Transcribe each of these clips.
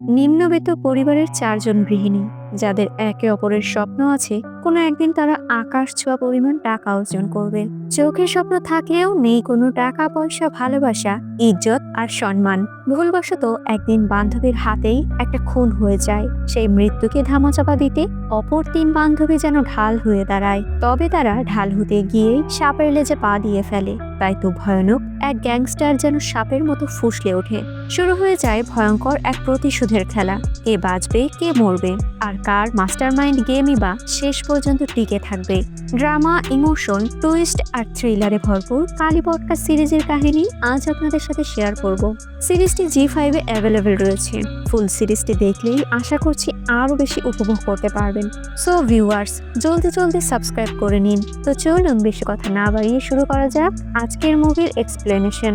নিম্নবিত্ত পরিবারের চারজন গৃহিণী যাদের একে অপরের স্বপ্ন আছে কোনো একদিন তারা আকাশ ছোঁয়া পরিমাণ টাকা অর্জন করবে। চোখের স্বপ্ন থাকলেও নেই কোনো টাকা, পয়সা, ভালোবাসা, ইজ্জত আর সম্মান। ভুলবশত একদিন বান্ধবীর হাতেই একটা খুন হয়ে যায়। সেই মৃত্যুকে ধামাচাপা দিতে অপর তিন বান্ধবী যেন ঢাল হয়ে দাঁড়ায়। তবে তারা ঢাল হতে গিয়েই সাপের লেজে পা দিয়ে ফেলে। তাই তো ভয়ানক এক গ্যাংস্টার যেন সাপের মতো ফুসলে ওঠে। শুরু হয়ে যায় ভয়ঙ্কর এক প্রতিশোধের খেলা। কে বাঁচবে, কে মরবে? আর কার মাস্টার মাইন্ড গেমই বা শেষ পর্যন্ত টিকে থাকবে। ড্রামা, ইমোশন, টুইস্ট আর থ্রিলারে ভরপুর কালী পডকাস্ট সিরিজের কাহিনী আজ আপনাদের সাথে শেয়ার করব। সিরিজটি জি ফাইভে অ্যাভেলেবেল রয়েছে। ফুল সিরিজটি দেখলেই আশা করছি আরও বেশি উপভোগ করতে পারবেন। সো ভিউয়ার্স জলদি জলদি সাবস্ক্রাইব করে নিন। তো চলুন বেশি কথা না বাড়িয়ে শুরু করা যাক আজকের মুভির এক্সপ্লেনেশন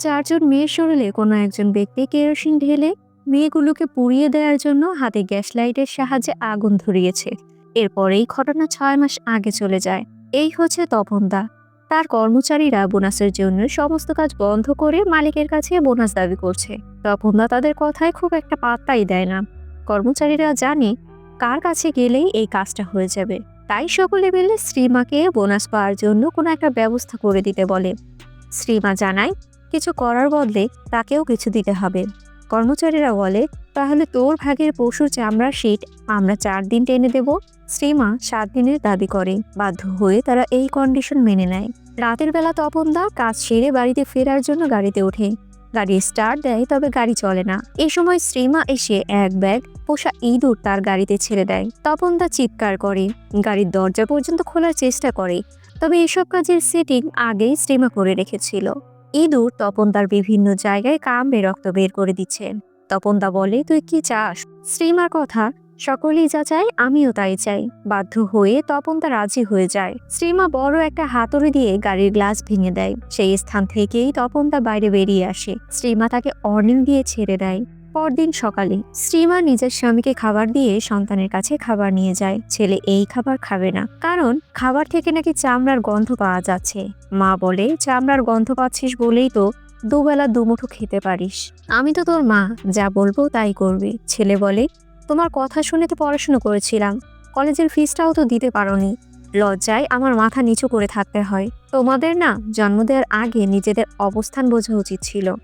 চারজন মেয়ের শরীরে কোনো একজন ব্যক্তি কেরোসিন ঢেলে মেয়েগুলোকে পুড়িয়ে দেওয়ার জন্য হাতে গ্যাস লাইটের সাহায্যে আগুন ধরিয়েছে। এরপরেই ঘটনা ছয় মাস আগে চলে যায়। এই হচ্ছে তপনদা। তার কর্মচারীরা বোনাসের জন্য সমস্ত কাজ বন্ধ করে মালিকের কাছে বোনাস দাবি করছে। তপনদা তাদের কথায় খুব একটা পাত্তাই দেয় না। কর্মচারীরা জানে কার কাছে গেলেই এই কাজটা হয়ে যাবে। তাই সকলে মিলে শ্রীমাকে বোনাস পাওয়ার জন্য কোনো একটা ব্যবস্থা করে দিতে বলে। শ্রীমা জানায়, কিছু করার বদলে তাকেও কিছু দিতে হবে। কর্মচারীরা বলে, তাহলে তোর ভাগের পশুর চামড়ার শীট আমরা চার দিন টেনে দেব। শ্রীমা সাত দিনের দাবি করে, বাধ্য হয়ে তারা এই কন্ডিশন মেনে নেয়। রাতের বেলা তপনদা কাজ সেরে বাড়িতে ফেরার জন্য গাড়িতে ওঠে। গাড়ি স্টার্ট দেয়, তবে গাড়ি চলে না। এই সময় শ্রীমা এসে এক ব্যাগ পোষা ইঁদুর তার গাড়িতে ছেড়ে দেয়। তপন তপনদা চিৎকার করে। গাড়ির দরজা পর্যন্ত খোলার চেষ্টা করে, তবে এসব কাজের সেটিং আগেই শ্রীমা করে রেখেছিল। ইঁদুর তপন তার বিভিন্ন জায়গায় কামড়ে রক্ত বের করে দিচ্ছে। তপনদা বলে, তুই কি চাস? শ্রীমার কথা, সকলেই যা চায়, আমিও তাই চাই। বাধ্য হয়ে তপন তা রাজি হয়ে যায়। শ্রীমা বড় একটা হাতড়ি দিয়ে গাড়ির গ্লাস ভেঙে দেয়। সেই স্থান থেকেই তপন তা বাইরে বেরিয়ে আসে। শ্রীমা তাকে অর্নিং দিয়ে ছেড়ে দেয়। পরদিন সকালে শ্রীমা নিজের স্বামীকে খাবার দিয়ে সন্তানের কাছে খাবার নিয়ে যায়। ছেলে এই খাবার খাবে না। কারণ খাবার থেকে নাকি চামড়ার গন্ধ পাওয়া যাচ্ছে। মা বলে, চামড়ার গন্ধ পাচ্ছিস বলেই তো দুবেলা দুমুঠো খেতে পারিস। আমি তো তোর মা, যা বলব তাই করবি। ছেলে বলে, তোমার কথা শুনে তো পড়াশুনো করেছিলাম। কলেজের ফিসটাও তো দিতে পারোনি। লজ্জায় আমার মাথা নিচু করে থাকতে হয়। তোমাদের না জন্ম দেওয়ার আগে নিজেদের অবস্থান বোঝা উচিত ছিল।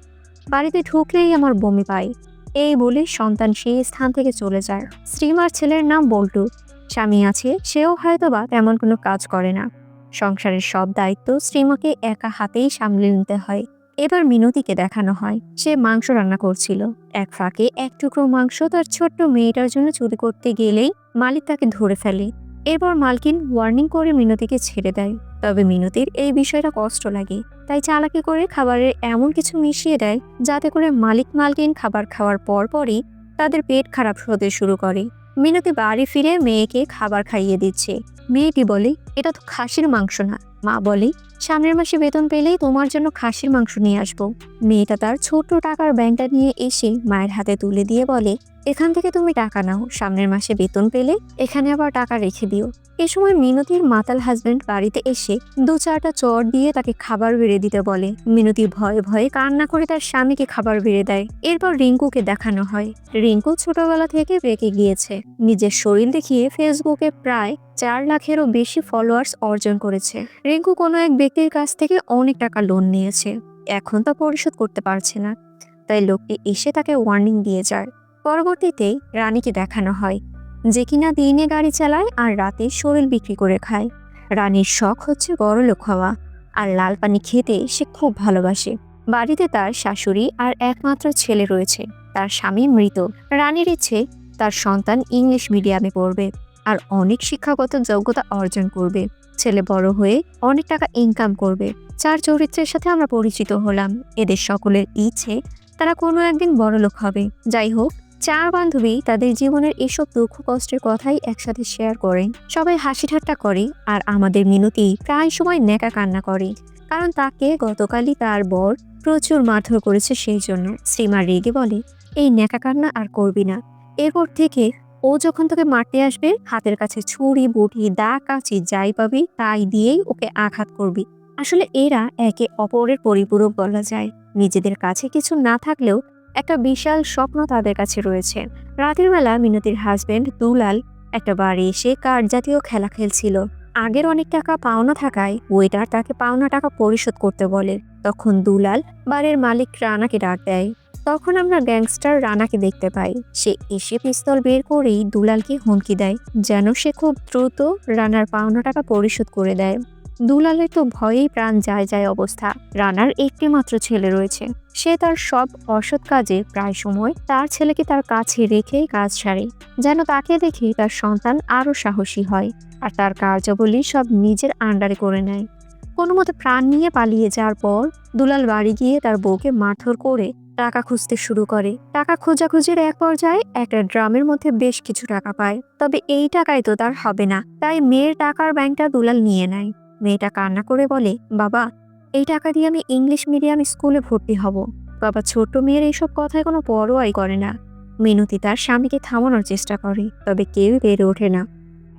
বাড়িতে ঢুকলেই আমার বমি পাই এই বলে সন্তান সেই স্থান থেকে চলে যায়। শ্রীমার ছেলের নাম বল্টু। স্বামী আছে, সেও হয়তোবা তেমন কোনো কাজ করে না। সংসারের সব দায়িত্ব শ্রীমাকে একা হাতেই সামলে নিতে হয়। এবার মিনতিকে দেখানো হয়। সে মাংস রান্না করছিল। এক ফাঁকে এক টুকরো মাংস তার ছোট্ট মেয়েটার জন্য চুরি করতে গেলেই মালিক তাকে ধরে ফেলে। এরপর মালকিন ওয়ার্নিং করে মিনতিকে ছেড়ে দেয়। তবে মিনতির এই বিষয়টা কষ্ট লাগে। তাই চালাকি করে খাবারের এমন কিছু মিশিয়ে দেয়, যাতে করে মালিক মালকিন খাবার খাওয়ার পর পরই তাদের পেট খারাপ হতে শুরু করে। মিনতি বাড়ি ফিরে মেয়েকে খাবার খাইয়ে দিচ্ছে। মেয়েটি বলে, এটা তো খাসির মাংস না। মা বলে, সামনের মাসে বেতন পেলেই তোমার জন্য খাসির মাংস নিয়ে আসব। মেয়েটা তার ছোট্ট টাকার ব্যাংকটা নিয়ে এসে মায়ের হাতে তুলে দিয়ে বলে এখান থেকে তুমি টাকা নাও, সামনের মাসে বেতন পেলে এখানে আবার টাকা রেখে দিও। এ সময় মিনতির মাতাল হাজবেন্ড বাড়িতে এসে দু চারটা চর দিয়ে তাকে খাবার বেড়ে দিতে বলে। মিনতি ভয়ে ভয়ে কান্না করে তার স্বামীকে খাবার বেড়ে দেয়। এরপর রিঙ্কুকে দেখানো হয়। রিঙ্কু ছোটবেলা থেকে বেঁকে গিয়েছে। নিজের শরীর দেখিয়ে ফেসবুকে প্রায় চার লাখেরও বেশি ফলোয়ার্স অর্জন করেছে। রিঙ্কু কোনো এক ব্যক্তির কাছ থেকে অনেক টাকা লোন নিয়েছে। এখন তা পরিশোধ করতে পারছে না। তাই লোকটি এসে তাকে ওয়ার্নিং দিয়ে যায়। পরবর্তীতে রানীকে দেখানো হয়, যে কিনা দিনে গাড়ি চালায় আর রাতে শরীর বিক্রি করে খায়। রানীর শখ হচ্ছে বড়লোক হওয়া, আর লাল পানি খেতে সে খুব ভালোবাসে। বাড়িতে তার শাশুড়ি আর একমাত্র ছেলে রয়েছে, তার স্বামী মৃত। রানীর ইচ্ছে, তার সন্তান ইংলিশ মিডিয়ামে পড়বে, আর অনেক শিক্ষাগত যোগ্যতা অর্জন করবে। ছেলে বড় হয়ে অনেক টাকা ইনকাম করবে। চার চরিত্রের সাথে আমরা পরিচিত হলাম। এদের সকলের ইচ্ছে, তারা কোনো একদিন বড়লোক হবে। যাই হোক চার বান্ধবী তাদের জীবনের এসব দুঃখ কষ্টের কথাই একসাথে শেয়ার করেন সবাই হাসি ঠাট্টা করে আর আমাদের মিনতি প্রায় সময় নেকা কান্না করে। কারণ তাকে গতকালই তার বর প্রচুর মারধর করেছে সেই জন্য। শ্রীমা রেগে বলে, এই নেকা কান্না আর করবি না। এরপর থেকে ও যখন তোকে মারতে আসবে, হাতের কাছে ছুরি, বুটি, দা, কাচি যাই পাবি, তাই দিয়েই ওকে আঘাত করবি। আসলে এরা একে অপরের পরিপূরক বলা যায়। নিজেদের কাছে কিছু না থাকলেও একটা বিশাল স্বপ্ন তাদের কাছে রয়েছে। রাতের বেলা মিনতির হাজবেন্ড দুলাল একটা বাড়ি এসে কার্ড জাতীয় খেলা খেলছিল। আগের অনেক টাকা পাওনা থাকায় ওয়েটার তাকে পাওনা টাকা পরিশোধ করতে বলে। তখন দুলাল বাড়ির মালিক রানাকে ডাক দেয়। তখন আমরা গ্যাংস্টার রানাকে দেখতে পাই। সে এসে পিস্তল বের করেই দুলালকে হুমকি দেয়। যেন সে খুব দ্রুত রানার পাওনা টাকা পরিশোধ করে দেয়। দুলালের তো ভয়েই প্রাণ যায় যায় অবস্থা। রানার একটি মাত্র ছেলে রয়েছে। সে তার সব অসৎ কাজে প্রায় সময় তার ছেলেকে তার কাছে রেখেই কাজ সারে, যেন তাকে দেখে তার সন্তান আরও সাহসী হয় আর তার কার্যাবলী সব নিজের আন্ডারে করে নেয়। কোনো মতে প্রাণ নিয়ে পালিয়ে যাওয়ার পর দুলাল বাড়ি গিয়ে তার বউকে মারধর করে টাকা খুঁজতে শুরু করে। টাকা খোঁজাখুঁজির এক পর্যায়ে একটা ড্রামের মধ্যে বেশ কিছু টাকা পায়। তবে এই টাকায় তো তার হবে না, তাই মেয়ের টাকার ব্যাংকটা দুলাল নিয়ে নেয়। মেয়েটা কান্না করে বলে, বাবা, এই টাকা দিয়ে আমি ইংলিশ মিডিয়াম স্কুলে ভর্তি হব। বাবা ছোট মেয়ের এইসব কথায় কোনো পরোয়াই করে না। মিনতি তার স্বামীকে থামানোর চেষ্টা করে, তবে কেউ বেড়ে ওঠে না।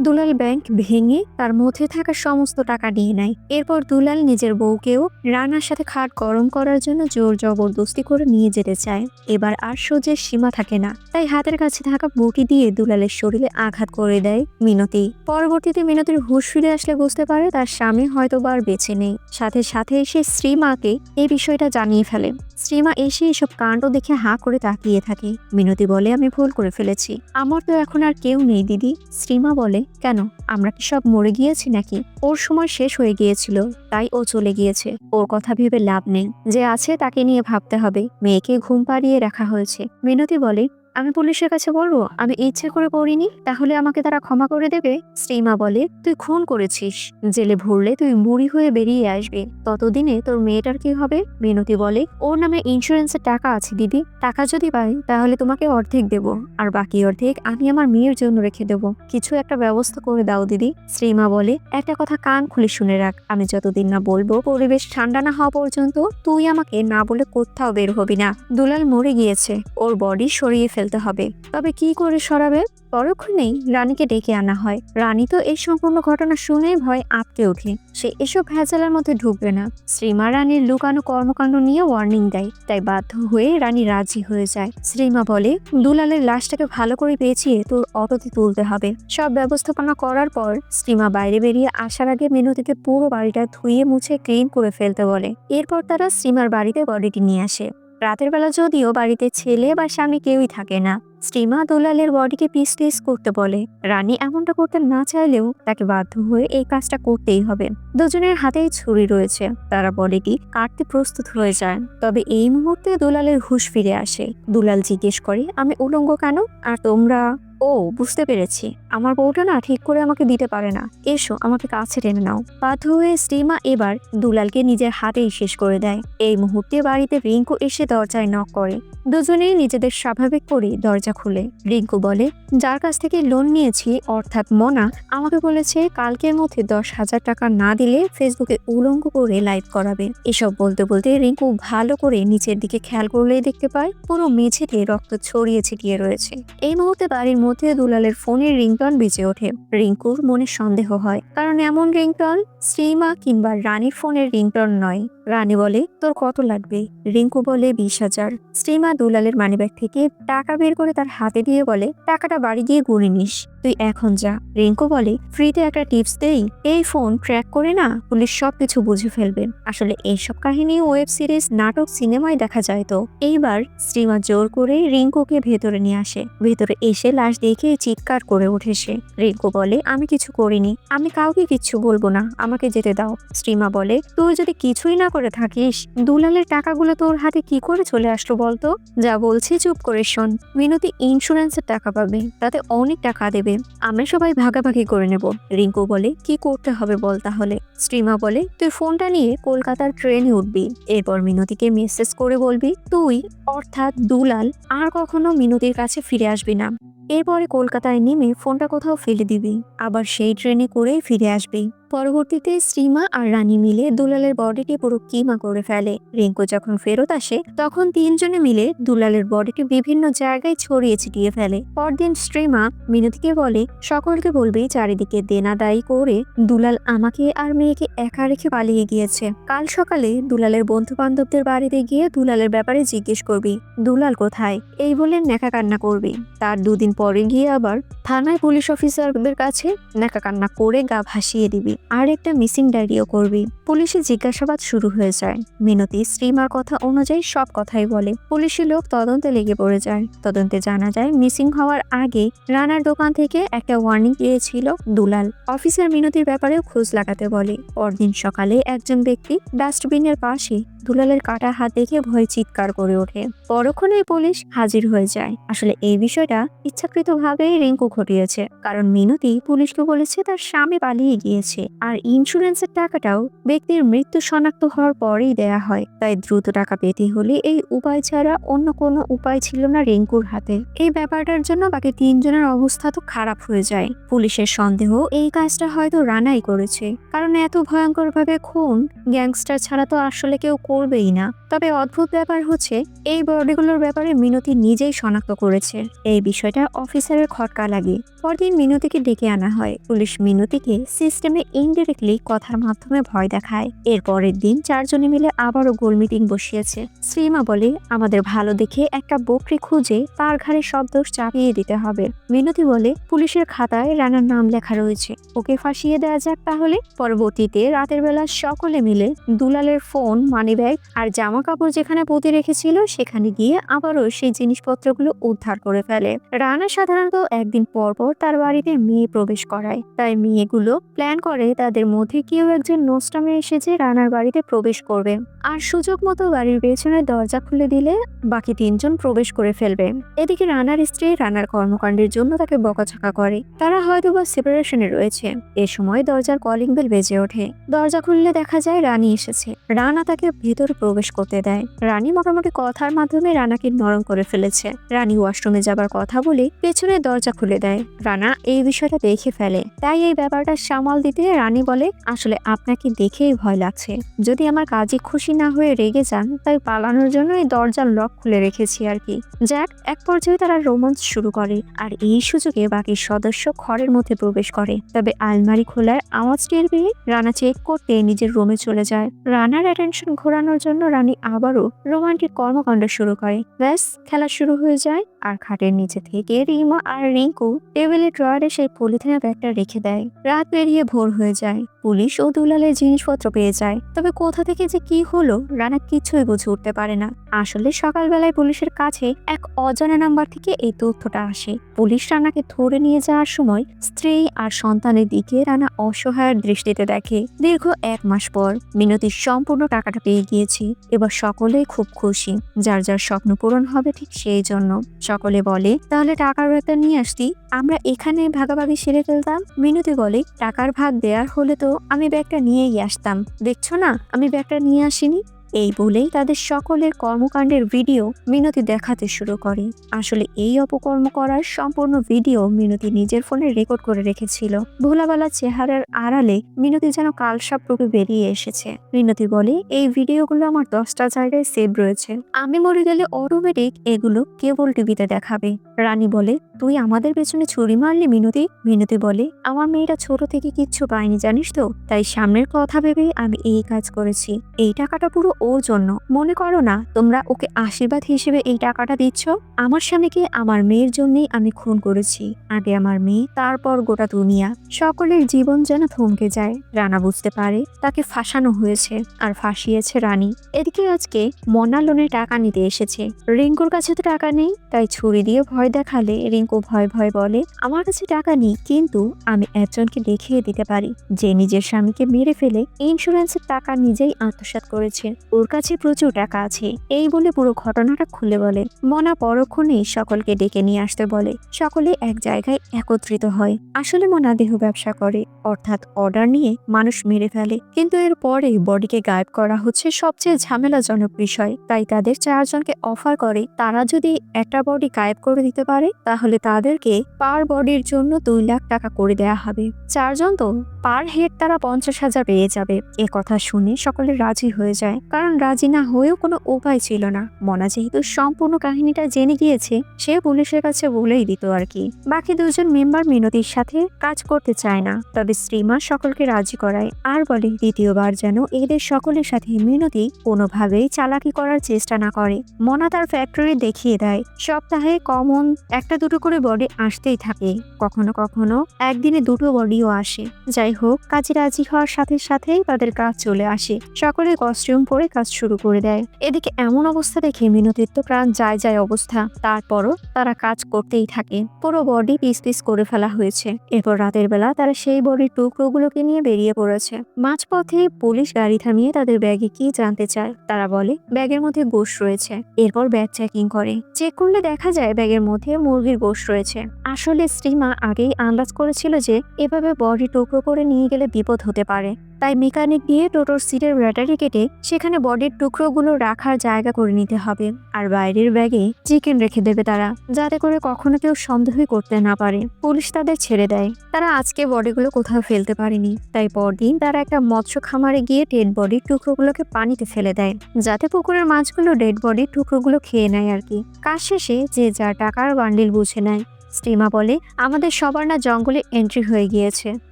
দুলাল ব্যাংক ভেঙে তার মধ্যে থাকা সমস্ত টাকা নিয়ে নেয়। এরপর দুলাল নিজের বউকেও রানার সাথে খাট গরম করার জন্য জোর জবরদস্তি করে নিয়ে যেতে চায়। এবার আর সহ্যের সীমা থাকে না। তাই হাতের কাছে থাকা বটি দিয়ে দুলালের শরীরে আঘাত করে দেয় মিনতি। পরবর্তীতে মিনতির হুঁশ ফিরে আসলে বুঝতে পারে তার স্বামী হয়তো বার বেঁচে নেই। সাথে সাথে এসে শ্রীমাকে এই বিষয়টা জানিয়ে ফেলে। শ্রীমা এসে এসব কাণ্ড দেখে হাঁ করে তাকিয়ে থাকে। মিনতি বলে, আমি ভুল করে ফেলেছি। আমার তো এখন আর কেউ নেই, দিদি। শ্রীমা বলে, কেন? আমরা কি সব মরে গিয়েছি নাকি? ওর সময় শেষ হয়ে গিয়েছিল, তাই ও চলে গিয়েছে। ওর কথা ভেবে লাভ নেই। যে আছে তাকে নিয়ে ভাবতে হবে। মেয়েকে ঘুম পাড়িয়ে রাখা হয়েছে। মিনতি বলে আমি পুলিশের কাছে বলব, আমি ইচ্ছে করে করিনি, তাহলে আমাকে তারা ক্ষমা করে দেবে শ্রীমা বলে। তুই খুন করেছিস, জেলে ভরলে তুই মুড়ি হয়ে বেরিয়ে আসবে। ততদিনে তোর মেয়েটার কি হবে? মিনতি বলে। ওর নামে ইন্স্যুরেন্সের টাকা আছে, দিদি। টাকা যদি পাই, তাহলে তোমাকে অর্ধেক দেব, আর বাকি অর্ধেক আমি আমার মেয়ের জন্য রেখে দেব। কিছু একটা ব্যবস্থা করে দাও, দিদি শ্রীমা বলে। একটা কথা কান খুলে শুনে রাখ, আমি যতদিন না বলব পরিবেশ ঠান্ডা না হওয়া পর্যন্ত তুই আমাকে না বলে কোথাও বের হবি না। দুলাল মরে গিয়েছে, ওর বডি সরিয়ে ফেলতে হবে। তবে কি করে সরাবে? পরক্ষণেই রানীকে ডেকে আনা হয়। রানী তো এই সম্পূর্ণ ঘটনা শুনে ভয় আটকে ওঠে। সে এসব ভেজালের মধ্যে ঢুকবে না। শ্রীমা রানীর লুকানো কর্মকাণ্ড নিয়ে ওয়ার্নিং দেয়। তাই বাধ্য হয়ে রানী রাজি হয়ে যায়। শ্রীমা বলে, দুলালের লাশটাকে ভালো করে পেঁচিয়ে তোর অটোতে তুলতে হবে। সব ব্যবস্থাপনা করার পর শ্রীমা বাইরে বেরিয়ে আসার আগে মিনতিকে পুরো বাড়িটা ধুয়ে মুছে ক্লিন করে ফেলতে বলে। এরপর তারা শ্রীমার বাড়িতে বডিটি নিয়ে আসে। রাতের বেলা যদিও বাড়িতে ছেলে বা স্বামী কেউই থাকে না, স্টিমা দোলালের বডিকে পিস পিস করতে বলে। রানী এমনটা করতে না চাইলেও তাকে বাধ্য হয়ে এই কাজটা করতেই হবে। দুজনের হাতেই ছুরি রয়েছে, তারা বডিটি কাটতে প্রস্তুত হয়ে যায়। তবে এই মুহূর্তে দোলালের হুশ ফিরে আসে। দুলাল জিজ্ঞেস করে, আমি উলঙ্গ কেন? আর তোমরা? ও, বুঝতে পেরেছি। আমার বউটা না ঠিক করে আমাকে দিতে পারে না। এসো, আমাকে কাছে টেনে নাও। বাধ্য হয়ে শ্রীমা এবার দুলালকে নিজের হাতেই শেষ করে দেয়। এই মুহূর্তে বাড়িতে রিঙ্কু এসে দরজায় নক করে। দুজনেই নিজেদের স্বাভাবিক করে দরজা খুলে। রিঙ্কু বলে, যার কাছ থেকে লোন নিয়েছি, অর্থাৎ মনা, আমাকে বলেছে কালকের মধ্যে দশ হাজার টাকা না দিলে ফেসবুকে উলঙ্গ করে লাইভ করাবে। এসব বলতে বলতে রিঙ্কু ভালো করে নিচের দিকে খেয়াল করলেই দেখতে পায়, পুরো মেঝেতে রক্ত ছড়িয়ে ছিটিয়ে রয়েছে। এই মুহূর্তে বাড়ির মধ্যে দুলালের ফোনের রিংটন বেজে ওঠে। রিঙ্কুর মনে সন্দেহ হয়, কারণ এমন রিংটন শ্রীমা কিংবা রানীর ফোনের রিংটন নয়। রানী বলে, তোর কত লাগবে? রিঙ্কু বলে, বিশ হাজার। শ্রীমা দুলালের মানিব্যাগ থেকে টাকা বের করে তার হাতে দিয়ে বলে, টাকাটা বাড়ি গিয়ে গুনে নিস। তুই এখন যা। রিঙ্কু বলে, ফ্রিতে একটা টিপস দেই। এই ফোন ট্র্যাক করে না পুলিশ সবকিছু বুঝে ফেলবে। আসলে এইসব কাহিনী ওয়েব সিরিজ, নাটক, সিনেমায় দেখা যায় তো। এইবার শ্রীমা জোর করে রিঙ্কুকে ভেতরে নিয়ে আসে। ভেতরে এসে লাশ দেখে চিৎকার করে ওঠে সে। রিঙ্কু বলে, আমি কিছু করিনি। আমি কাউকে কিচ্ছু বলব না। আমাকে যেতে দাও। শ্রীমা বলে তুই যদি কিছুই না করে থাকিস? দুলালের টাকাগুলো তোর হাতে কি করে চলে আসলো বলতো? যা বলছি চুপ করে শোন। মিনতি ইন্স্যুরেন্সের টাকা পাবে, তাতে অনেক টাকা দেবে। আমরা সবাই ভাগাভাগি করে নেব। রিঙ্কু বলে, কি করতে হবে বল তাহলে? শ্রীমা বলে তুই ফোনটা নিয়ে কলকাতার ট্রেনে উঠবি। এরপর মিনতিকে মেসেজ করে বলবি, তুই অর্থাৎ দুলাল আর কখনো মিনতির কাছে ফিরে আসবি না। এরপরে কলকাতায় নেমে ফোনটা কোথাও ফেলে দিবি। আবার সেই ট্রেনে করেই ফিরে আসবি। পরবর্তীতে শ্রীমা আর রানী মিলে দুলালের বডিটি পুরো কিমা করে ফেলে। রিঙ্কু যখন ফেরত আসে, তখন তিনজনে মিলে দুলালের বডিটি বিভিন্ন জায়গায় ছড়িয়ে ছিটিয়ে ফেলে। পরদিন শ্রীমা মিনতিকে বলে, সকলকে বলবি চারিদিকে দেনা দায়ী করে দুলাল আমাকে আর মেয়েকে একা রেখে পালিয়ে গিয়েছে। কাল সকালে দুলালের বন্ধু বান্ধবদের বাড়িতে গিয়ে দুলালের ব্যাপারে জিজ্ঞেস করবি, দুলাল কোথায়? এই বলে নেকা কান্না করবি। তার দুদিন পরে গিয়ে আবার থানায় পুলিশ অফিসারদের কাছে নাকা কান্না করে গা ভাসিয়ে দিবি। আর একটা মিসিং ডায়েরিও করবি। পুলিশে জিজ্ঞাসাবাদ শুরু হয়ে যায়। মিনতি শ্রীমার কথা অনুযায়ী সব কথাই বলে। পুলিশের লোক তদন্তে লেগে পড়ে যায়। তদন্তে জানা যায়, মিসিং হওয়ার আগে রানার দোকান থেকে একটা ওয়ার্নিং পেয়েছিল দুলাল। অফিসার মিনতির ব্যাপারেও খোঁজ লাগাতে বলে। পরদিন সকালে একজন ব্যক্তি ডাস্টবিনের পাশে দুলালের কাটা হাত দেখে ভয়ে চিৎকার করে ওঠে। পরক্ষণেই পুলিশ হাজির হয়ে যায়। আসলে এই বিষয়টা ইচ্ছাকৃতভাবেই রিঙ্কু ঘটিয়েছে। কারণ মিনতি পুলিশকে বলেছে, তার স্বামী পালিয়ে গিয়েছে। আর ইন্স্যুরেন্সের টাকাটাও ব্যক্তির মৃত্যু শনাক্ত হওয়ার পরেই দেয়া হয়। তাই দ্রুত টাকা পেতে হলে এই উপায় ছাড়া অন্য কোনো উপায় ছিল না রিঙ্কুর হাতে। এই ব্যাপারটার জন্য বাকি তিনজনের অবস্থা তো খারাপ হয়ে যায়। পুলিশের সন্দেহ এই কাজটা হয়তো রানাই করেছে। কারণ এত ভয়ঙ্করভাবে খুন গ্যাংস্টার ছাড়া তো আসলে কেউ করবেই না। তবে অদ্ভুত ব্যাপার হচ্ছে, এই বডিগুলোর ব্যাপারে মিনতি নিজেই শনাক্ত করেছে। এই বিষয়টা অফিসারের খটকা লাগে। পরদিন মিনতিকে ডেকে আনা হয়। পুলিশ মিনতিকে সিস্টেমে ইনডিরেক্টলি কথার মাধ্যমে ভয় দেখায়। এর পরের দিন চারজনে মিলে আবারও গোল মিটিং বসিয়েছে। শ্রীমা বলে, আমাদের ভালো দেখে একটা বকরি খুঁজে তার ঘাড়ে সব দোষ চাপিয়ে দিতে হবে। মিনতি বলে, পুলিশের খাতায় রানার নাম লেখা রয়েছে। ওকে ফাঁসিয়ে দেওয়া যাক তাহলে। পরবর্তীতে রাতের বেলা সকলে মিলে দুলালের ফোন, মানিব্যাগ আর জামা কাপড় যেখানে পুঁতে রেখেছিল সেখানে গিয়ে আবারও সেই জিনিসপত্রগুলো উদ্ধার করে ফেলে। রানা সাধারণত একদিন পর পর তার বাড়িতে মেয়ে প্রবেশ করায়। তাই মেয়েগুলো প্ল্যান করে তাদের মধ্যে কেউ একজন নোস্টামে এসেছে রানার বাড়িতে প্রবেশ করবে। আর সুযোগ মতো বাড়ির পেছনে দরজা খুলে দিলে বাকি তিনজন প্রবেশ করে ফেলবে। এদিকে রানার স্ত্রী রানার কর্মকাণ্ডের জন্য তাকে বকাঝকা করে। তারা হয়তো বা সেপারেশনে রয়েছে। এ সময় দরজার কলিং বেল বেজে ওঠে। দরজা খুললে দেখা যায় রানী এসেছে। রানা তাকে ভেতরে প্রবেশ করতে দেয়। রানী মোটামুটি কথার মাধ্যমে রানাকে নরম করে ফেলেছে। রানী ওয়াশরুমে যাবার কথা বলে পেছনে দরজা খুলে দেয়। রানা এই বিষয়টা দেখে ফেলে। তাই এই ব্যাপারটা সামাল দিতে রানী বলে, আসলে আপনাকে দেখেই ভয় লাগছে। যদি আমার কাজে খুশি না হয়ে রেগে যান, তাই পালানোর জন্য এই দরজার লক খুলে রেখেছি আর কি। যাক, এক পর্যায়ে তারা রোমান্স শুরু করে আর এই সুযোগে বাকি সদস্য ঘরের মধ্যে প্রবেশ করে। তবে আলমারি খোলার আওয়াজ টের পেয়ে রানা চেক করতে নিজের রুমে চলে যায়। রানার অ্যাটেনশন ঘোরানোর জন্য রানী আবারও রোমান্টিক কর্মকাণ্ড শুরু করে। ব্যাস, খেলা শুরু হয়ে যায়। আর খাটের নিচে থেকে রিমা আর রিঙ্কু টেবিলে ড্রয়ারে সেই পলিথিনের ব্যাগটা রেখে দেয়। রাত পেরিয়ে ভোর হয়ে যায়। পুলিশ ও দুলালের জিনিসপত্র পেয়ে যায়। তবে কোথা থেকে যে কি হলো, রানা কিছুই বুঝে উঠতে পারে না। আসলে সকালবেলায় পুলিশের কাছে এক অজানা নাম্বার থেকে এই তথ্যটা আসে। পুলিশ রানাকে ধরে নিয়ে যাওয়ার সময় স্ত্রী আর সন্তানের দিকে রানা অসহায়ের দৃষ্টিতে দেখে। দীর্ঘ এক মাস পর মিনতির সম্পূর্ণ টাকাটা পেয়ে গিয়েছি। এবার সকলেই খুব খুশি। যার যার স্বপ্ন পূরণ হবে ঠিক সেই জন্য। সকলে বলে, তাহলে টাকার ব্যাগটা নিয়ে আসতি। আমরা এখানে ভাগাভাগি সেরে ফেলতাম। মিনতি বলে, টাকার ভাগ দেওয়ার হলে তো আমি ব্যাগটা নিয়েই আসতাম। দেখছ না? আমি ব্যাগটা নিয়ে আসিনি? এই বলেই তাদের সকলের কর্মকাণ্ডের ভিডিও মিনতি দেখাতে শুরু করে। আসলে এই অপকর্ম করার সম্পূর্ণ ভিডিও মিনতি নিজের ফোনে রেকর্ড করে রেখেছিল। ভোলাবালা চেহারার আড়ালে মিনতি যেন কালসাপ রূপে বেরিয়ে এসেছে। মিনতি বলে, এই ভিডিওগুলো আমার দশটা জায়গায় সেভ রয়েছে। আমি মরে গেলে অটোমেটিক এগুলো কেবল টিভিতে দেখাবে। রানী বলে তুই আমাদের পেছনে ছুরি মারলি, মিনতি? মিনতি বলে, আমার মেয়েটা ছোট থেকে কিচ্ছু পায়নি, জানিস তো? তাই সামনের কথা ভেবে আমি এই কাজ করেছি। এই টাকাটা পুরো ওর জন্য। মনে করো না, তোমরা ওকে আশীর্বাদ হিসেবে এই টাকাটা দিচ্ছ? আমার স্বামীকে আমার মেয়ের জন্যই আমি খুন করেছি। আগে আমার মেয়ে, তারপর গোটা দুনিয়া। সকলের জীবন যেন থমকে যায়। রানা বুঝতে পারে, তাকে ফাঁসানো হয়েছে, আর ফাঁসিয়েছে রানী। এদিকে আজকে মনা লোনের টাকা নিতে এসেছে। রিঙ্কুর কাছে তো টাকা নেই, তাই ছুরি দিয়ে ভয় দেখালে রিঙ্কু ভয় ভয় বলে, আমার কাছে টাকা নেই, কিন্তু আমি একজনকে দেখিয়ে দিতে পারি, যে নিজের স্বামীকে মেরে ফেলে ইন্স্যুরেন্সের টাকা নিজেই আত্মসাৎ করেছে। ওর কাছে প্রচুর টাকা আছে, এই বলে পুরো ঘটনাটা খুলে বলে। মনা পরক্ষণে সকলকে ডেকে নিয়ে আসতে বলে। সকলে এক জায়গায় একত্রিত হয়। আসলে মনা দেহ ব্যবসা করে, অর্থাৎ অর্ডার নিয়ে মানুষ মেরে ফেলে। কিন্তু এর পরে বডিকে গায়েব করা হচ্ছে সবচেয়ে ঝামেলাজনক বিষয়। তাই তাদের চারজনকে অফার করে, তারা যদি একটা বডি গায়েব করে দিতে পারে, তাহলে তাদেরকে পার বডির জন্য দুই লাখ টাকা করে দেয়া হবে। চারজন তো পার হেড তারা পঞ্চাশ হাজার পেয়ে যাবে। এ কথা শুনে সকলে রাজি হয়ে যায়। কারণ রাজি না হয়েও কোনো উপায় ছিল না। মনা যেহেতু সম্পূর্ণ কাহিনীটা জেনে গিয়েছে, সে পুলিশের কাছে বলেই দিত আর কি। বাকি দুজন মেম্বার মিনতির সাথে কাজ করতে চায় না। তবে শ্রীমা সকলকে রাজি করায়। আর বলে, দ্বিতীয়বার যেন এদের সকলের সাথে মিনতি কোনোভাবেই চালাকি করার চেষ্টা না করে। মনা তার ফ্যাক্টরি দেখিয়ে দেয়। সপ্তাহে কমন একটা দুটো করে বডি আসতেই থাকে। কখনো কখনো একদিনে দুটো বডিও আসে। যাই হোক, কাজে রাজি হওয়ার সাথে সাথেই তাদের কাজ চলে আসে। সকলে কস্টিউম পরে কাজ শুরু করে দেয়। এদিকে এমন অবস্থা দেখে মিনতির তো প্রাণ যায় যায় অবস্থা। তারপরও তারা কাজ করতেই থাকে। পুরো বডি পিস পিস করে ফেলা হয়েছে। এরপর রাতের বেলা তারা সেই বডির টুকরোগুলোকে নিয়ে বেরিয়ে পড়েছে। মাঝপথে পুলিশ গাড়ি থামিয়ে তাদের ব্যাগে কি জানতে চায়, তারা বলে, ব্যাগের মধ্যে গোশ রয়েছে। এরপর ব্যাগ চেকিং করে। চেক করলে দেখা যায় ব্যাগের মধ্যে মুরগির গোশ রয়েছে। আসলে শ্রীমা আগেই আন্দাজ করেছিল যে, এভাবে বডি টুকরো করে নিয়ে গেলে বিপদ হতে পারে। তাই মেকানিক দিয়ে টোটোর সিটের ব্যাটারি কেটে সেখানে বডির টুকরোগুলো রাখার জায়গা করে নিতে হবে। আর বাইরের ব্যাগে চিকেন রেখে দেবে তারা, যাতে করে কখনো কেউ সন্দেহই করতে না পারে। পুলিশ তাদের ছেড়ে দেয়। তারা আজকে বডিগুলো কোথাও ফেলতে পারেনি। তাই পরদিন তারা একটা মৎস্য খামারে গিয়ে ডেড বডির টুকরোগুলোকে পানিতে ফেলে দেয়, যাতে পুকুরের মাছগুলো ডেড বডির টুকরোগুলো খেয়ে নেয় আর কি। কাজ শেষে যে যা টাকার বান্ডিল বুঝে নেয়। স্টিমা বলে, আমাদের সবার না জঙ্গলে এন্ট্রি হয়ে গিয়েছে।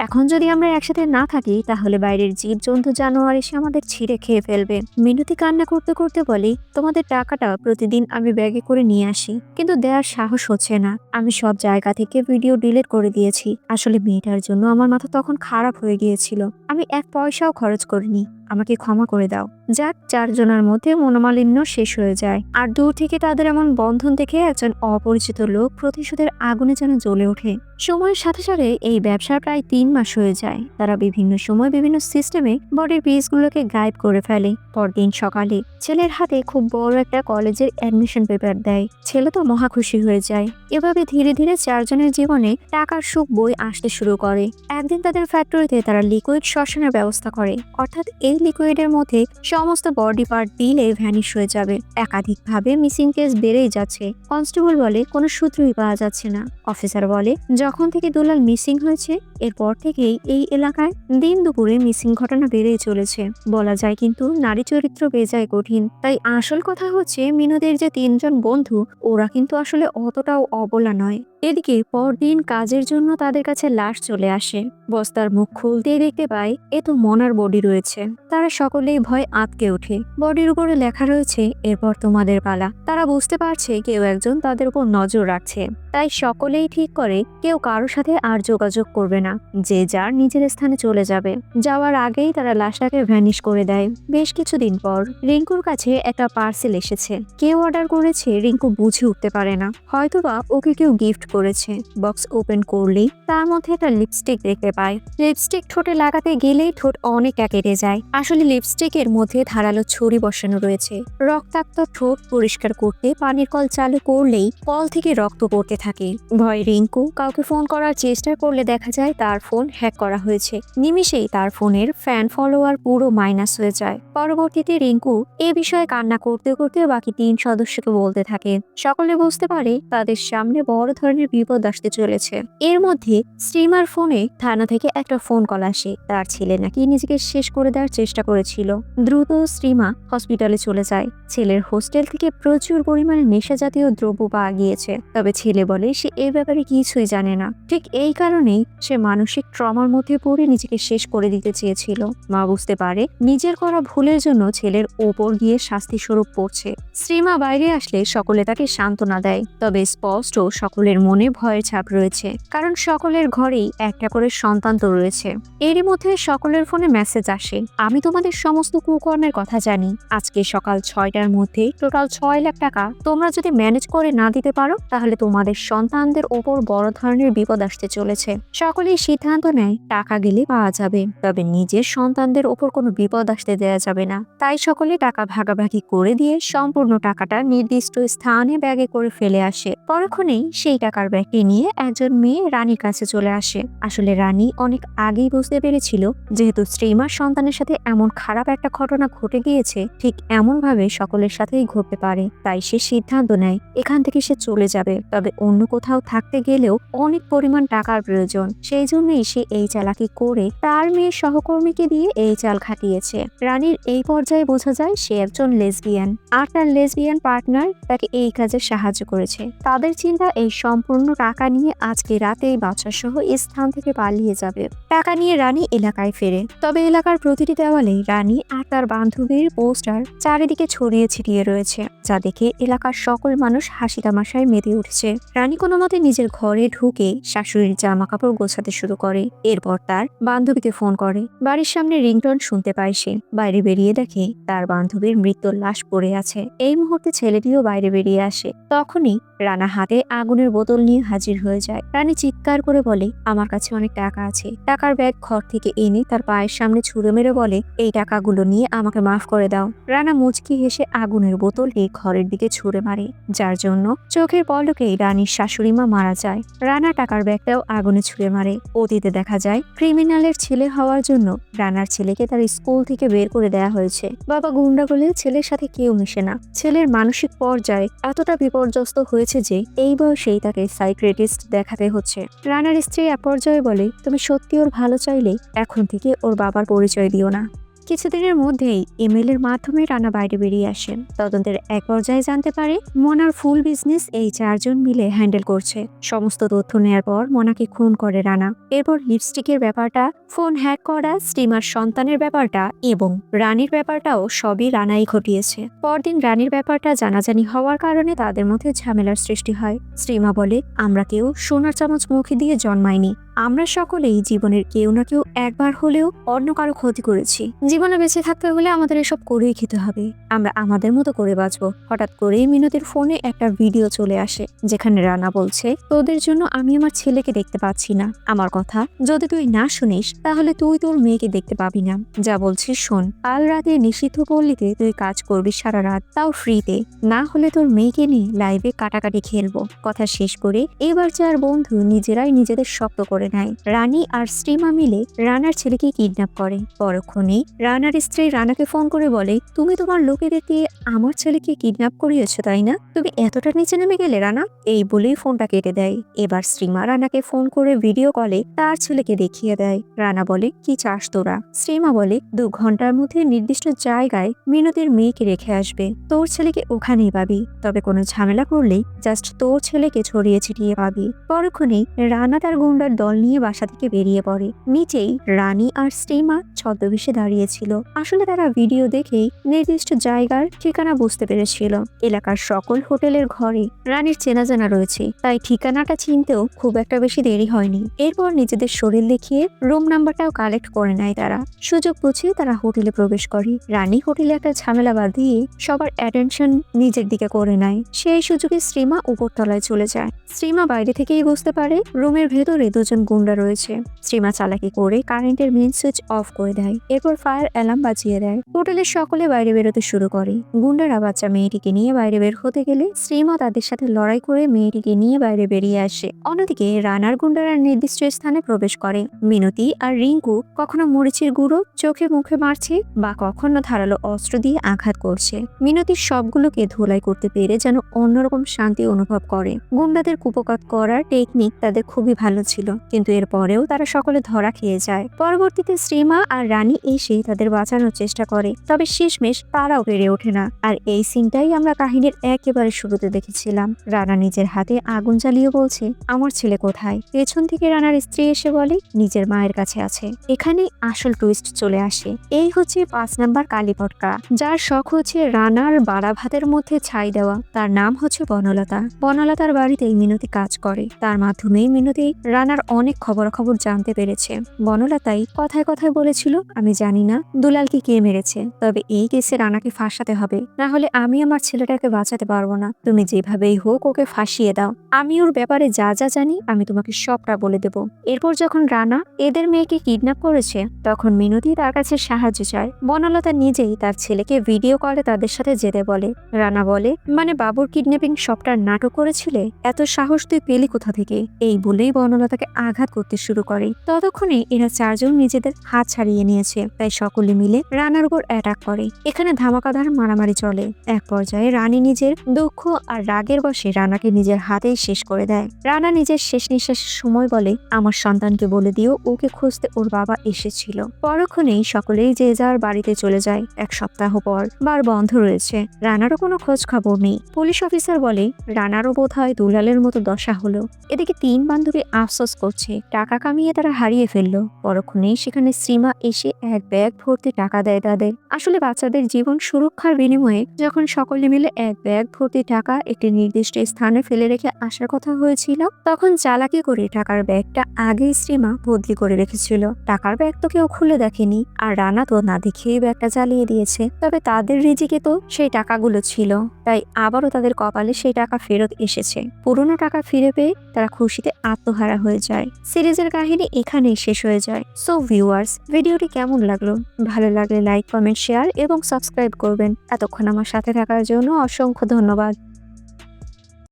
এখন যদি আমরা একসাথে না থাকি, তাহলে বাইরের জীবজন্তু জানোয়ার এসে আমাদের ছিঁড়ে খেয়ে ফেলবে। মিনতি কান্না করতে করতে বলি, তোমাদের টাকাটা প্রতিদিন আমি ব্যাগে করে নিয়ে আসি। কিন্তু দেওয়ার সাহস হচ্ছে না। আমি সব জায়গা থেকে ভিডিও ডিলিট করে দিয়েছি। আসলে মেয়েটার জন্য আমার মাথা তখন খারাপ হয়ে গিয়েছিল। আমি এক পয়সাও খরচ করিনি। আমাকে ক্ষমা করে দাও। যাক, চারজনের মধ্যে মনোমালিন্য শেষ হয়ে যায়। আর দূর থেকে তাদের এমন বন্ধন দেখে একজন অপরিচিত লোক প্রতিশোধের আগুনে যেন জ্বলে ওঠে। সময়ের সাথে সাথে এই ব্যবসা প্রায় তিন মাস হয়ে যায়। তারা বিভিন্ন সময় বিভিন্ন সিস্টেমে বডির পিসগুলোকে গায়েব করে ফেলে। পরদিন সকালে ছেলের হাতে খুব বড় একটা কলেজের অ্যাডমিশন পেপার দেয়। ছেলে তো মহা খুশি হয়ে যায়। এভাবে ধীরে ধীরে চারজনের জীবনে টাকার সুখ বই আসতে শুরু করে। একদিন তাদের ফ্যাক্টরিতে তারা লিকুইড শ্মশানের ব্যবস্থা করে। অর্থাৎ এই লিকুইডের মধ্যে সমস্ত বডি পার্ট দিলে ভ্যানিশ হয়ে যাবে। একাধিকভাবে মিসিং কেস বেড়েই যাচ্ছে। কনস্টেবল বলে কোনো সূত্রই পাওয়া যাচ্ছে না। অফিসার বলে, যখন থেকে দুলাল মিসিং হয়েছে, এরপর থেকেই এই এলাকায় দিন দুপুরে মিসিং ঘটনা বেড়েই চলেছে। বলা যায় কিন্তু নারী চরিত্র বেজায় কঠিন। তাই আসল কথা হচ্ছে, মিনুদের যে তিনজন বন্ধু, ওরা কিন্তু আসলে অতটাও অবলা নয়। এদিকে পরদিন কাজের জন্য তাদের কাছে লাশ চলে আসে। বস্তার মুখ খুলতেই দেখতে পায় এ তো মনার বডি রয়েছে। তারা সকলেই ভয় আঁতকে ওঠে। বডির উপরে লেখা রয়েছে, এরপর তোমাদের পালা। তারা বুঝতে পারছে কেউ একজন তাদের উপর নজর রাখছে। তাই সকলেই ঠিক করে, কেউ কারোর সাথে আর যোগাযোগ করবে না। যে যার নিজের স্থানে চলে যাবে। যাওয়ার আগেই তারা লাশটাকে ভ্যানিশ করে দেয়। বেশ কিছুদিন পর রিঙ্কুর কাছে একটা পার্সেল এসেছে। কেউ অর্ডার করেছে, রিঙ্কু বুঝে উঠতে পারে না। হয়তোবা ওকে কেউ গিফট করেছে। বক্স ওপেন করলেই তার মধ্যে একটা লিপস্টিক দেখতে পায়। লিপস্টিক ঠোঁটে লাগাতে গেলেই ঠোঁট অনেকটা কেটে যায়। আসলে লিপস্টিকের মধ্যে ধারালো ছুরি বসানো রয়েছে। রক্তাক্ত ঠোঁট পরিষ্কার করতে পানির কল চালু করলেই কল থেকে রক্ত পড়তে থাকে। ভয় রিঙ্কু কাউকে ফোন করার চেষ্টা করলে দেখা যায় তার ফোন হ্যাক করা হয়েছে। নিমিষেই তার ফোনের ফ্যান ফলোয়ার পুরো মাইনাস হয়ে যায়। পরবর্তীতে রিঙ্কু এ বিষয়ে কান্না করতে করতে বাকি তিন সদস্যকে বলতে থাকে। সকলে বুঝতে পারে তাদের সামনে বড় ধরনের বিপদ আসতে চলেছে। এর মধ্যে স্ট্রিমার ফোনে থানা থেকে একটা ফোন কল আসে। তার ছেলে নাকি নিজেকে শেষ করে দেওয়ার চেষ্টা করেছিল। দ্রুত স্ট্রিমা হসপিটালে চলে যায়। ছেলের হোস্টেল থেকে প্রচুর পরিমাণে নেশা জাতীয় দ্রব্য পাওয়া গিয়েছে। তবে ছেলে বলে সে এই ব্যাপারে কিছুই জানে না। ঠিক এই কারণেই সে মানসিক ট্রমার মধ্যে পড়ে নিজেকে শেষ করে দিতে চেয়েছিল। মা বুঝতে পারে নিজের করা ভুলের জন্য ছেলের ওপর গিয়ে শাস্তি স্বরূপ পড়ছে। শ্রীমা বাইরে আসলে সকলে তাকে সান্ত্বনা দেয়। তবে স্পষ্ট সকলের মনে ভয়ের ছাপ রয়েছে, কারণ সকলের ঘরেই একটা করে সন্তান তো রয়েছে। এরই মধ্যে সকলের ফোনে মেসেজ আসে, আমি তোমাদের সমস্ত কুকর্মের কথা জানি। আজকে সকাল ছয়টার মধ্যে টোটাল ছয় লাখ টাকা তোমরা যদি ম্যানেজ করে না দিতে পারো, তাহলে তোমাদের সন্তানদের ওপর বড় ধরনের বিপদ আসতে চলেছে। সকলেই সিদ্ধান্ত নেয়, টাকা গেলে পাওয়া যাবে। তবে নিজের সন্তানদের ওপর কোনো বিপদ আসতে দেওয়া যাবে না। তাই সকলে টাকা ভাগাভাগি করে দিয়ে সম্পূর্ণ টাকাটা নির্দিষ্ট স্থানে ব্যাগে করে ফেলে আসে। পরক্ষণেই সেই টাকা টাকার ব্যাগটি নিয়ে একজন মেয়ে রানীর কাছে চলে আসে। আসলে রানী অনেক আগেই বুঝতে পেরেছিল, যেহেতু শ্রীমার সন্তানের সাথে এমন খারাপ একটা ঘটনা ঘটে গিয়েছে, ঠিক এমন ভাবে সকলের সাথেই ঘটতে পারে, তাই সে সিদ্ধান্ত নেয়, এখান থেকে সে চলে যাবে। তবে অন্য কোথাও থাকতে গেলেও অনেক পরিমাণ টাকার প্রয়োজন, সেই জন্যই সে এই চালাকি করে তার মেয়ের সহকর্মীকে দিয়ে এই চাল খাটিয়েছে। রানীর এই পর্যায়ে বোঝা যায় সে একজন লেসবিয়ান, আর তার লেসবিয়ান পার্টনার তাকে এই কাজে সাহায্য করেছে। তাদের চিন্তা এই সম্পূর্ণ টাকা নিয়ে আজকে রাতে এই বাচ্চা সহ স্থান থেকে পালিয়ে যাবে। টাকা নিয়ে রানী এলাকায় ফেরে। তবে এলাকার প্রতিটি দেওয়ালেই রানী আর তার বান্ধবীর পোস্টার চারিদিকে ছড়িয়ে ছিটিয়ে রয়েছে, যা দেখে এলাকার সকল মানুষ হাসি তামাশায় মেতে উঠছে। রানী কোনো মতে নিজের ঘরে ঢুকে শাশুড়ির জামা কাপড় গোছাতে শুরু করে। এরপর তার বান্ধবীকে ফোন করে। বাড়ির সামনে রিংটন শুনতে পায় সে। বাইরে বেরিয়ে দেখে তার বান্ধবীর মৃত্যুর লাশ পড়ে আছে। এই মুহূর্তে ছেলেটিও বাইরে বেরিয়ে আসে। তখনই রানা হাতে আগুনের বোতল নিয়ে হাজির হয়ে যায়। রানী চিৎকার করে বলে, আমার কাছে অনেক টাকা আছে। টাকার ব্যাগ ঘর থেকে এনে তার পায়ের সামনে ছুঁড়ে মেরে বলে, এই টাকাগুলো নিয়ে আমাকে মাফ করে দাও। রানা মুচকি হেসে আগুনের বোতল এই ঘরের দিকে ছুঁড়ে মারে। যার জন্য চোখের পলকেই রানীর শাশুড়ি মা মারা যায়। রানা টাকার ব্যাগটাও আগুনে ছুঁড়ে মারে। অতীতে দেখা যায়, ক্রিমিনালের ছেলে হওয়ার জন্য রানার ছেলেকে তার স্কুল থেকে বের করে দেয়া হয়েছে। বাবা গুন্ডা বলে ছেলের সাথে কেউ মিশে না। ছেলের মানসিক পর্যায়ে এতটা বিপর্যস্ত হয়েছে যে এই বয়সেই তাকে সাইক্রেটিস্ট দেখাতে হচ্ছে। রানার স্ত্রী এক পর্যায়ে বলে তুমি সত্যি ওর ভালো চাইলে এখন থেকে ওর বাবার পরিচয় দিও না। কিছুদিনের মধ্যেই ইমেলের মাধ্যমে রানা বাইরে বেরিয়ে আসেন। তদন্তের এক পর্যায়ে জানতে পারে, মোনার ফুল বিজনেস এই চারজন মিলে হ্যান্ডেল করছে। সমস্ত তথ্য নেয়ার পর মোনাকে খুন করে রানা। এরপর লিপস্টিকের ব্যাপারটা, ফোন হ্যাক করা, স্টিমার সন্তানের ব্যাপারটা এবং রানীর ব্যাপারটাও সবই রানাই ঘটিয়েছে। পরদিন রানীর ব্যাপারটা জানাজানি হওয়ার কারণে তাদের মধ্যে ঝামেলার সৃষ্টি হয়। শ্রীমা বলে, আমরা কেউ সোনার চামচ মুখে দিয়ে জন্মাইনি। আমরা সকলেই জীবনের কেউ না কেউ একবার হলেও অন্য কারও ক্ষতি করেছি। জীবনে বেঁচে থাকতে হলে আমাদের এসব করেই খেতে হবে। আমরা আমাদের মতো করে বাঁচবো। হঠাৎ করেই মিনতির ফোনে একটা ভিডিও চলে আসে যেখানে রানা বলছে তোদের জন্য আমি আমার ছেলেকে দেখতে পাচ্ছি না। আমার কথা যদি তুই না শুনিস তাহলে তুই তোর মেয়েকে দেখতে পাবি না। যা বলছিস শোন। কাল রাতে নিষিদ্ধ পল্লীতে তুই কাজ করবি সারা রাত তাও ফ্রিতে। না হলে তোর মেয়েকে নিয়ে লাইভে কাটাকাটি খেলব। কথা শেষ করে এবার চার বন্ধু নিজেরাই নিজেদের শক্ত করে নেয় রানী আর স্ত্রীমা মিলে রানার ছেলেকে কিডন্যাপ করে। পরক্ষণে রানার স্ত্রী রানাকে ফোন করে বলে, তুমি তোমার লোকেদের দিয়ে আমার ছেলেকে কিডন্যাপ করিয়েছো, তাই না? তুমি এতটা নিচে নেমে গেলে, রানা? এই বলেই ফোনটা কেটে দেয়। এবার শ্রীমা রানাকে ফোন করে ভিডিও কলে, তার ছেলেকে দেখিয়ে দেয়। রানা বলে, কি চাস তোরা? শ্রীমা বলে, দু ঘণ্টার মধ্যে নির্দিষ্ট জায়গায় মিনতির মেয়েকে রেখে আসবে। তোর ছেলেকে ওখানেই পাবি। তবে কোনো ঝামেলা করলেই জাস্ট তোর ছেলেকে ছড়িয়ে ছিটিয়ে পাবি। পরক্ষণেই রানা তার গুন্ডার দল নিয়ে বাসা থেকে বেরিয়ে পড়ে। নিচেই রানী আর স্টিমা ছদ্মবেশে দাঁড়িয়েছিল আসলে তারা ভিডিও দেখেই নির্দিষ্ট জায়গার ঠিকানা বুঝতে পেরেছিল। এলাকার সকল হোটেলের ঘরে রানীর চেনা জানা রয়েছে। তাই ঠিকানাটা চিনতেও খুব একটা বেশি দেরি হয়নি। এরপর নিজেদের শরীর দেখিয়ে রুম নাম্বারটাও কালেক্ট করে নেয় তারা। সুযোগ বুঝে তারা হোটেলে প্রবেশ করে। রানী হোটেলে একটা ঝামেলা বাঁধিয়ে সবার অ্যাটেনশন নিজের দিকে করে নেয়। সেই সুযোগে শ্রীমা উপরতলায় চলে যায়। শ্রীমা বাইরে থেকেই বুঝতে পারে রুমের ভেতরে দুজন গুন্ডা রয়েছে। শ্রীমা চালাকি করে কারেন্টের মেন সুইচ অফ করে দেয়। এরপর ফায়ার অ্যালার্ম বাজিয়ে দেয়। হোটেলের সকলে বাইরে বেরোতে শুরু করে। গুন্ডারা বাচ্চা মেয়েটিকে নিয়ে বাইরে বের হতে গেলে শ্রীমা তাদের সাথে লড়াই করে মেয়েটিকে নিয়ে বাইরে বেরিয়ে আসে। অন্যদিকে রানার গুন্ডারা নির্দিষ্ট স্থানে প্রবেশ করে। মিনতি আর রিঙ্কু কখনো মরিচের গুঁড়ো চোখে মুখে মারছে বা কখনো ধারালো অস্ত্র দিয়ে আঘাত করছে। মিনতির সবগুলোকে ধোলাই করতে পেরে যেন অন্যরকম শান্তি অনুভব করে। গুন্ডাদের কুপকাত করার টেকনিক তাদের খুবই ভালো ছিল। কিন্তু এরপরেও তারা সকলে ধরা খেয়ে যায়। পরবর্তীতে শ্রীমা আর রানী এসে তাদের বাঁচানোর চেষ্টা করে। তবে শেষমেশ তারাও পেরে ওঠে না। আর এই সিনটাই আমরা কাহিনীর একেবারে শুরুতে দেখেছিলাম। রানা নিজের হাতে আগুন জ্বালিয়ে বলছে, আমার ছেলে কোথায়? পেছন থেকে রানার স্ত্রী এসে বলে, নিজের মায়ের কাছে আছে। এখানে আসল টুইস্ট চলে আসে। এই হচ্ছে পাঁচ নাম্বার কালীপটকা যার শখ হচ্ছে রানার বাড়া ভাতের মধ্যে ছাই দেওয়া। তার নাম হচ্ছে বনলতা। বনলতার বাড়িতেই মিনতি কাজ করে। তার মাধ্যমেই মিনতি রানার অনেক খবরাখবর জানতে পেরেছে। বনলতাই কথায় কথায় বলেছিল, আমি জানি না, দুলালকে কে মেরেছে, তবে এই কেসে রানাকে ফাঁসাতে হবে। না হলে আমি আমার ছেলেটাকে বাঁচাতে পারব না। তুমি যেভাবেই হোক ওকে ফাঁসিয়ে দাও। আমি ওর ব্যাপারে যা যা জানি, আমি তোমাকে সবটা বলে দেব। এরপর যখন রানা এদের মেয়েকে কিডন্যাপ করেছে, তখন মিনতি তার কাছে সাহায্য চায়। বনলতা নিজেই তার ছেলেকে ভিডিও কলে তাদের সাথে যেতে বলে। রানা বলে মানে বাবুর কিডন্যাপিং সবটার নাটক করেছিলে? এত সাহস তুই পেলি কোথা থেকে? এই বলেই বনলতাকে আঘাত করতে শুরু করে। ততক্ষণে এরা চারজন নিজেদের হাত ছাড়িয়ে নিয়েছে। তাই সকলে মিলে রানার উপর অ্যাটাক করে। এখানে ধামাকাদার মারামারি চলে। এক পর্যায়ে রানী নিজের দুঃখ আর রাগের বসে রানাকে নিজের হাতেই শেষ করে দেয়। রানা নিজের শেষ নিঃশ্বাসের সময় বলে, আমার সন্তানকে বলে দিও, ওকে খুঁজতে ওর বাবা এসেছিল। পরক্ষণেই সকলেই যে যার বাড়িতে চলে যায়। এক সপ্তাহ পর বার বন্ধ রয়েছে। রানারও কোনো খোঁজ খবর নেই। পুলিশ অফিসার বলে, রানারও বোধ হয় দুলালের মতো দশা হলো। এদিকে তিন বান্ধবী আফসোস করছে। টাকা কামিয়ে তারা হারিয়ে ফেলল। পরক্ষণেই সেখানে শ্রীমা এসে এক ব্যাগ ভর্তি টাকা দেয় তাদের। আসলে বাচ্চাদের জীবন সুরক্ষার বিনিময়ে যখন সকলে মিলে এক ব্যাগ ভর্তি টাকা একটি নির্দিষ্ট স্থানে ফেলে রেখে আসার কথা হয়েছিল, তখন চালাকি করে টাকার ব্যাগটা আগেই শ্রীমা বদলি করে রেখেছিল। টাকার ব্যাগ তো কেউ খুলে দেখেনি, আর রানা তো না দেখেই ব্যাগটা জ্বালিয়ে দিয়েছে। তবে তাদের রিজিকে তো সেই টাকাগুলো ছিল। তাই আবারও তাদের কপালে সেই টাকা ফেরত এসেছে। পুরনো টাকা ফিরে পেয়ে তারা খুশিতে আত্মহারা হয়ে যায়। সিরিজের কাহিনী এখানেই শেষ হয়ে যায়। সো ভিউয়ার্স ভিডিওটি কেমন লাগল? ভালো লাগলে লাইক কমেন্ট শেয়ার এবং সাবস্ক্রাইব করবেন। এতক্ষণ আমার সাথে থাকার জন্য অসংখ্য ধন্যবাদ।